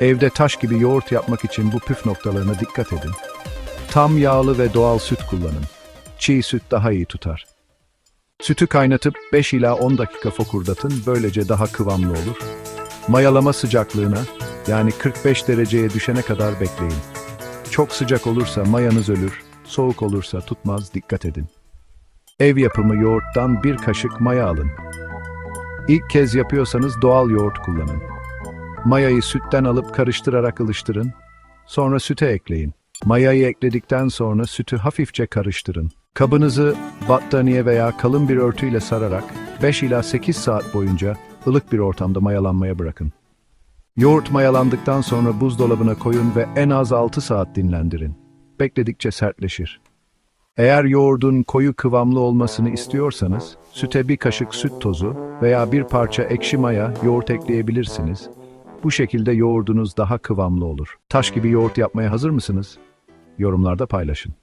Evde taş gibi yoğurt yapmak için bu püf noktalarına dikkat edin. Tam yağlı ve doğal süt kullanın. Çiğ süt daha iyi tutar. Sütü kaynatıp 5 ila 10 dakika fokurdatın, böylece daha kıvamlı olur. Mayalama sıcaklığına, yani 45 dereceye düşene kadar bekleyin. Çok sıcak olursa mayanız ölür, soğuk olursa tutmaz, dikkat edin. Ev yapımı yoğurttan bir kaşık maya alın. İlk kez yapıyorsanız doğal yoğurt kullanın. Mayayı sütten alıp karıştırarak ılıştırın. Sonra süte ekleyin. Mayayı ekledikten sonra sütü hafifçe karıştırın. Kabınızı battaniye veya kalın bir örtüyle sararak 5 ila 8 saat boyunca ılık bir ortamda mayalanmaya bırakın. Yoğurt mayalandıktan sonra buzdolabına koyun ve en az 6 saat dinlendirin. Bekledikçe sertleşir. Eğer yoğurdun koyu kıvamlı olmasını istiyorsanız, süte bir kaşık süt tozu veya bir parça ekşi maya yoğurt ekleyebilirsiniz. Bu şekilde yoğurdunuz daha kıvamlı olur. Taş gibi yoğurt yapmaya hazır mısınız? Yorumlarda paylaşın.